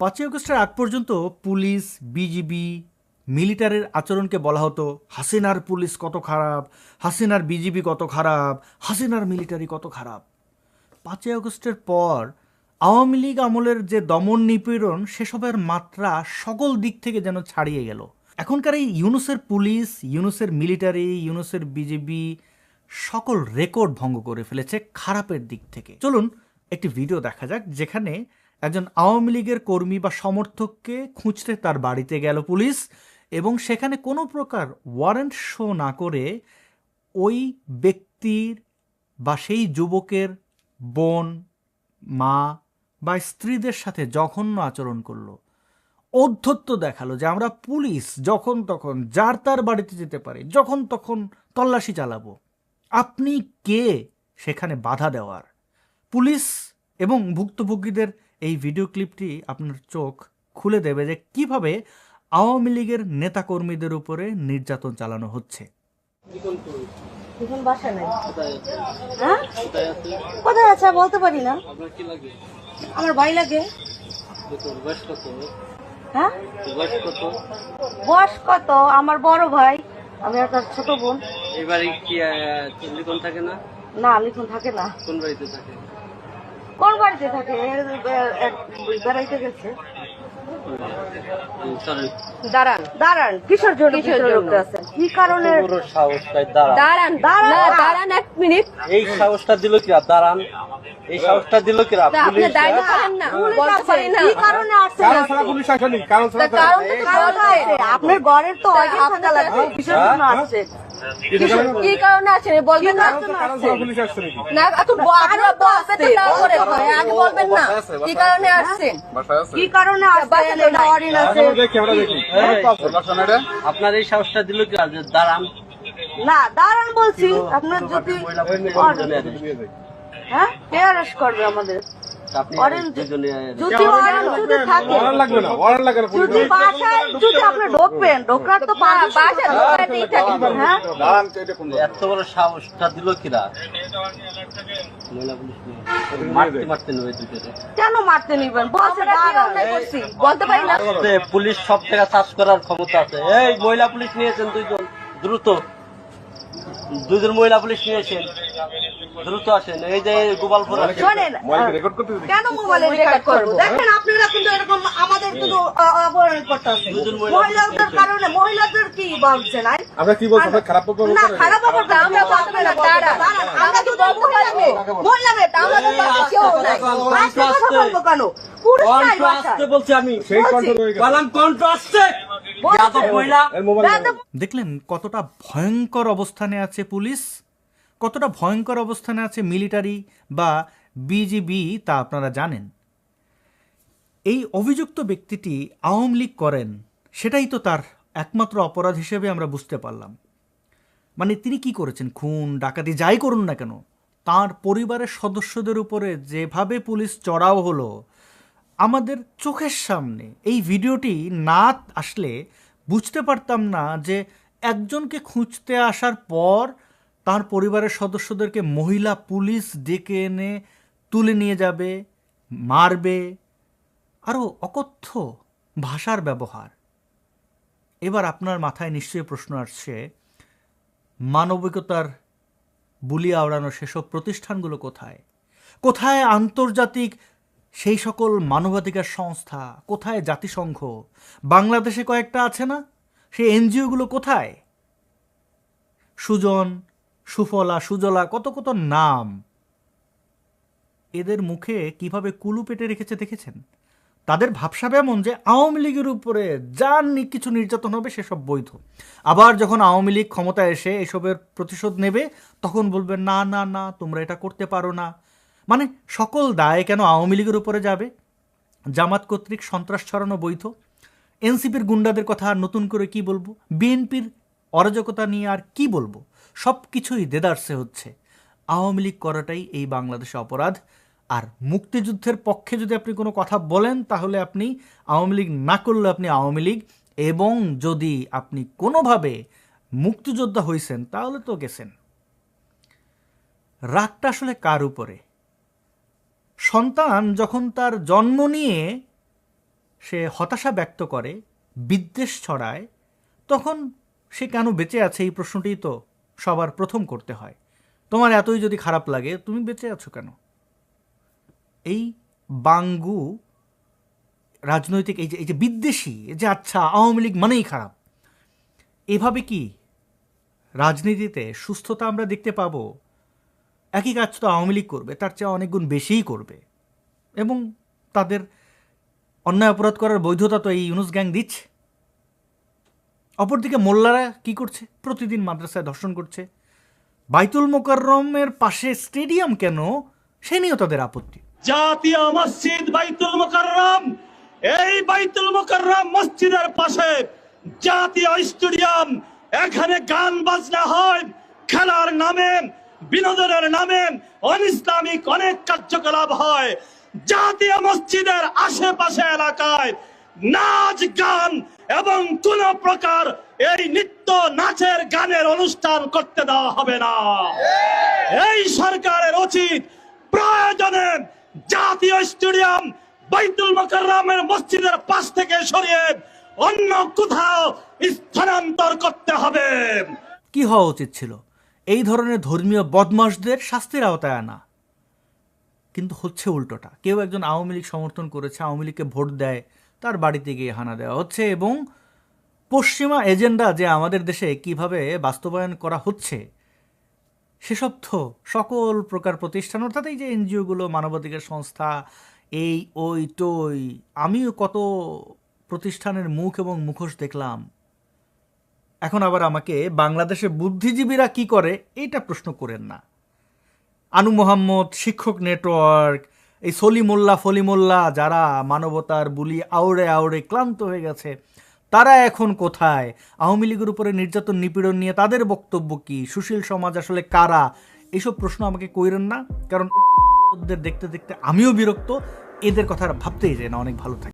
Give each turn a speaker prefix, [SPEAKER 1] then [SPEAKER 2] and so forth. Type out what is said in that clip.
[SPEAKER 1] পাঁচই অগস্টের আগ পর্যন্ত পুলিশ, বিজিবি, মিলিটারির আচরণকে বলা হতো, হাসিনার পুলিশ কত খারাপ, হাসিনার বিজিবি কত খারাপ, হাসিনার মিলিটারি কত খারাপ। পাঁচই আগস্টের পর আওয়ামী লীগ আমলের যে দমন নিপীড়ন, সেসবের মাত্রা সকল দিক থেকে যেন ছাড়িয়ে গেল। এখনকার এই ইউনুসের পুলিশ, ইউনুসের মিলিটারি, ইউনুসের বিজেপি সকল রেকর্ড ভঙ্গ করে ফেলেছে খারাপের দিক থেকে। চলুন একটি ভিডিও দেখা যাক, যেখানে একজন আওয়ামী লীগের কর্মী বা সমর্থককে খুঁজতে তার বাড়িতে গেল পুলিশ এবং সেখানে কোনো প্রকার ওয়ারেন্ট শো না করে ওই ব্যক্তির বা সেই যুবকের বোন, মা বা স্ত্রীদের সাথে জঘন্য আচরণ করল। অধ্যত্ব দেখাল যে আমরা পুলিশ, যখন তখন যার তার বাড়িতে যেতে পারি, যখন তখন তল্লাশি চালাবো। আপনি কে? সেখানে বাধা দেওয়ার। পুলিশ এবং ভুক্তভোগীদের এই ভিডিও ক্লিপটি আপনার চোখ খুলে দেবে যে কীভাবে আওয়ামী লীগের নেতাকর্মীদের উপরে নির্যাতন চালানো হচ্ছে।
[SPEAKER 2] কোথায় আছে?
[SPEAKER 3] হ্যাঁ? বলতে পারি না।
[SPEAKER 2] আপনার কি লাগে?
[SPEAKER 3] আমার ভাই লাগে। হ্যাঁ?
[SPEAKER 2] বয়স কত?
[SPEAKER 3] আমার বড় ভাই আমি আর তার ছোট বোন।
[SPEAKER 2] এবারে কি লিখন থাকে না?
[SPEAKER 3] না লিখুন থাকে না।
[SPEAKER 2] কোন বাড়িতে থাকে?
[SPEAKER 3] কোন বাড়িতে থাকে? বেড়াইতে গেছে। দাঁড়ান। দাঁড়ান কিসের জন্য কিসের জন্য আছে। কি কারণে
[SPEAKER 2] দাঁড়ান।
[SPEAKER 3] দাঁড়ান। দাঁড়ান। দাঁড়ান এক মিনিট।
[SPEAKER 2] এই সাহসটা দিল কিরা দাঁড়ান। এই সাহসটা দিল কিরা পুলিশ
[SPEAKER 3] কি কারণে আসছে
[SPEAKER 4] কারণ ছাড়া পুলিশ আসেনি। কারণ ছাড়া
[SPEAKER 3] কারণ আছে। আপনার ঘরের তো অনেক থাকা কিসের জন্য আসছে।
[SPEAKER 5] কি কারণে আসেন? বলবেন না। আপনারা তো তারপরে হয় আগে বলবেন না। কি কারণে আসছেন
[SPEAKER 3] কি কারণে
[SPEAKER 2] এই, আপনার এই সাহসটা দিল যে দাঁড়ান?
[SPEAKER 3] না দাঁড়ান বলছি। আপনার যদি হ্যাঁ? কে করবে আমাদের?
[SPEAKER 2] আপনি
[SPEAKER 3] অরেঞ্জ- যদি থাকে
[SPEAKER 4] ওয়ারেন্ট লাগবে না ওয়ারেন্ট লাগবে না। পুলিশ
[SPEAKER 3] যদি বাসায় যদি আপনি ঢোকবেন ঢোকার তো
[SPEAKER 5] বাসা ঢোকাতেই থাকে
[SPEAKER 3] হ্যাঁ?
[SPEAKER 4] এটা কোন
[SPEAKER 2] এত বড় সাহসটা দিল কিরা? মহিলা পুলিশ নিয়ে। মারতে মারতে নেবে দুজনে।
[SPEAKER 3] কেন মারতে নিবেন?
[SPEAKER 5] বলতে পারি না।
[SPEAKER 2] পুলিশ সব থেকে চার্জ করার ক্ষমতা আছে। এই মহিলা পুলিশ নিয়েছেন দুইজন। দ্রুত। দুইজন মহিলা পুলিশ নিয়েছেন। দ্রুত আসেন। এই যে গোপালপুর
[SPEAKER 3] শোনেন
[SPEAKER 4] মোবাইল রেকর্ড করতে দিই
[SPEAKER 3] কেন মোবাইলে রেকর্ড করব? দেখেন আপনারা কিন্তু এরকম আমাদের কিন্তু আ- অবহেলা করতেছে মহিলাদের কারণে মহিলাদের কি বলছেন? আই
[SPEAKER 4] আমরা কি বলছি? খারাপ বলব
[SPEAKER 3] না খারাপ ব্যাপার আমরা বলতে না দাঁড়ান। আমরা তো বলতে পারব মহিলাদের আমাদের পাশে কেউ নাই। কথা বলব কেন? পুরুষ নাই
[SPEAKER 2] কণ্ঠ
[SPEAKER 3] বাসায়।
[SPEAKER 2] আসতে বলছি আমি।
[SPEAKER 4] সেই কন্ট্রোল হয়ে গেছে।
[SPEAKER 1] দেখলেন কতটা ভয়ঙ্কর অবস্থানে আছে পুলিশ কতটা ভয়ঙ্কর অবস্থানে আছে মিলিটারি বা বিজিবি তা আপনারা জানেন। এই অভিযুক্ত ব্যক্তিটি আওয়ামী লীগ করেন সেটাই তো তার একমাত্র অপরাধ হিসেবে আমরা বুঝতে পারলাম। মানে তিনি কি করেছেন? খুন ডাকাতি যাই করুন না কেন তার পরিবারের সদস্যদের উপরে যেভাবে পুলিশ চড়াও হলো আমাদের চোখের সামনে। এই ভিডিওটি না আসলে বুঝতে পারতাম না যে একজনকে খুঁজতে আসার পর তার পরিবারের সদস্যদেরকে মহিলা পুলিশ ডেকে এনে তুলে নিয়ে যাবে, মারবে। আরও অকথ্য ভাষার ব্যবহার। এবার আপনার মাথায় নিশ্চয়ই প্রশ্ন আসছে, মানবিকতার বুলি আওড়ানো সেসব প্রতিষ্ঠানগুলো কোথায়? কোথায় আন্তর্জাতিক সেই সকল মানবাধিকার সংস্থা কোথায় জাতিসংঘ? বাংলাদেশে কয়েকটা আছে না? সেই এনজিওগুলো কোথায়? সুজন, সুফলা, সুজলা, কত কত নাম। এদের মুখে কীভাবে কুলু পেটে রেখেছে দেখেছেন? তাদের ভাবসাব এমন যে আওয়ামী লীগের উপরে যার কিছু নির্যাতন হবে সেসব বৈধ। আবার যখন আওয়ামী লীগ ক্ষমতায় এসে এসবের প্রতিশোধ নেবে, তখন বলবে, না না না, তোমরা এটা করতে পারো না। মানে সকল দায় কেন আওয়ামী লীগের উপরে যাবে? জামাত কর্তৃক সন্ত্রাস ছড়ানো বৈধ? এনসিপির গুন্ডাদের কথা আর নতুন করে কি বলব? বিএনপির অরাজকতা নিয়ে আর কি বলব? সব কিছুই দেদারসে হচ্ছে। আওয়ামী লীগ করাটাই এই বাংলাদেশে অপরাধ। আর মুক্তিযুদ্ধের পক্ষে যদি আপনি কোনো কথা বলেন, তাহলে আপনি আওয়ামী লীগ না করলে আপনি আওয়ামী লীগ। এবং যদি আপনি কোনোভাবে মুক্তিযোদ্ধা হইছেন, তাহলে তো গেছেন। রাগটা আসলে কার উপরে? সন্তান যখন তার জন্ম নিয়ে সে হতাশা ব্যক্ত করে, বিদ্বেষ ছড়ায়, তখন সে কেন বেঁচে আছে এই প্রশ্নটি তো সবার প্রথম করতে হয়। তোমার এতই যদি খারাপ লাগে, তুমি বেঁচে আছো কেন? এই বাঙ্গু রাজনৈতিক, এই যে এই যে বিদ্বেষী, এই যে আচ্ছা আওয়ামী লীগ মানেই খারাপ। এভাবে কি রাজনীতিতে সুস্থতা আমরা দেখতে পাবো? একই কাজ তো আওয়ামী লীগ করবে, তার চেয়ে অনেক গুণ বেশিই করবে। এবং তাদের অন্যায় অপরাধ করার বৈধতা তো এই ইউনুস গ্যাং দিচ্ছে। অপরদিকে মোল্লারা কি করছে? প্রতিদিন মাদ্রাসায় ধর্ষণ করছে। বাইতুল মোকাররমের পাশে স্টেডিয়াম কেন? সে নিয়েও তাদের আপত্তি।
[SPEAKER 6] জাতীয় মসজিদ বাইতুল মুকাররম, এই বাইতুল মুকাররম মসজিদের পাশে জাতীয় স্টেডিয়াম, এখানে গান বাজনা হয়, খেলার নামে বিনোদনের নামে অনিসলামিক অনেক কার্যকলাপ হয়। জাতীয় মসজিদের আশেপাশে এলাকায় নাচ, গান এবং কোন প্রকার এই নৃত্য নাচের গানের অনুষ্ঠান করতে দেওয়া হবে না। এই সরকারের উচিত প্রয়োজনে জাতীয় স্টেডিয়াম বাইতুল মোকাররমের মসজিদের পাশ থেকে সরিয়ে অন্য কোথাও স্থানান্তর করতে হবে।
[SPEAKER 1] কি হওয়া উচিত ছিল? এই ধরনের ধর্মীয় বদমাশদের শাস্তির আওতায় আনা। কিন্তু হচ্ছে উল্টোটা। কেউ একজন আওয়ামী লীগ সমর্থন করেছে, আওয়ামী লীগকে ভোট দেয়, তার বাড়িতে গিয়ে হানা দেওয়া হচ্ছে এবং পশ্চিমা এজেন্ডা যে আমাদের দেশে কীভাবে বাস্তবায়ন করা হচ্ছে, সেসব তো সকল প্রকার প্রতিষ্ঠান, অর্থাৎ এই যে এনজিওগুলো, মানবাধিকার সংস্থা, এই, ওই টই আমিও কত প্রতিষ্ঠানের মুখ এবং মুখোশ দেখলাম। এখন আবার আমাকে বাংলাদেশে বুদ্ধিজীবীরা কি করে এইটা প্রশ্ন করেন না। আনু মোহাম্মদ, শিক্ষক নেটওয়ার্ক, এই সলিমোল্লা ফলিমোল্লা যারা মানবতার বুলি আউড়ে আউড়ে ক্লান্ত হয়ে গেছে, তারা এখন কোথায়? আওয়ামী লীগের উপরে নির্যাতন, নিপীড়ন নিয়ে তাদের বক্তব্য কি? সুশীল সমাজ আসলে কারা? এইসব প্রশ্ন আমাকে কইরেন না, কারণ দেখতে দেখতে আমিও বিরক্ত, এদের কথা ভাবতেই যায় না, অনেক ভালো থাকে।